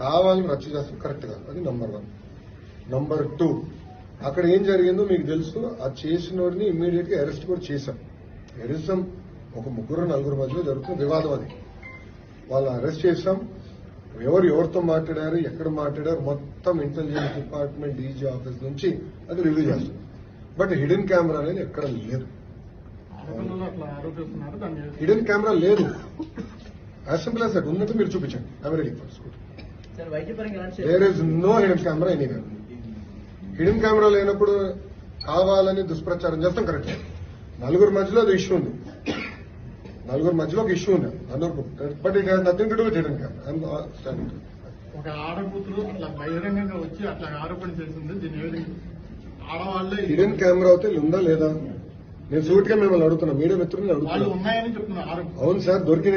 కావాలని రచ్చ చేస్తాం కరెక్ట్ కాదు అది నంబర్ వన్ నంబర్ టూ అక్కడ ఏం జరిగిందో మీకు తెలుసు. ఆ చేసినోడిని ఇమ్మీడియట్గా అరెస్ట్ కూడా చేశాం. ఎరిసం ఒక ముగ్గురు నలుగురు మధ్యలో జరుగుతున్న వివాదం అది. వాళ్ళని అరెస్ట్ చేశాం. ఎవరు ఎవరితో మాట్లాడారు ఎక్కడ మాట్లాడారు మొత్తం ఇంటెలిజెన్స్ డిపార్ట్మెంట్ డీజీ ఆఫీస్ నుంచి అది రివ్యూ చేస్తాం బట్ హిడెన్ కెమెరా అనేది ఎక్కడ లేదు. హిడెన్ కెమెరా లేదు. యాజ్ సింపుల్ ఉన్నట్టు మీరు చూపించండి. Ready for there is no hidden camera anywhere hidden camera లేనప్పుడు కావాలని దుష్ప్రచారం చేస్తాం కరెక్ట్ నలుగురు మధ్యలో అది ఇష్యూ ఉంది. నలుగురు మధ్యలో ఒక ఇష్యూ ఉంది. అందరూ but it has nothing to do with hidden camera standing ఒక ఆడకూతురు అట్లా బహిరంగంగా వచ్చి అట్లా ఆరోపణ చేసింది దీని ఆడవాళ్ళే హిడెన్ కెమెరా అయితే ఉందా లేదా? నేను సూటిగా మిమ్మల్ని అడుగుతున్నా. మీడియా మిత్రుల్ని వాళ్ళు అడుగుతున్నా అవును సార్ దొరికిన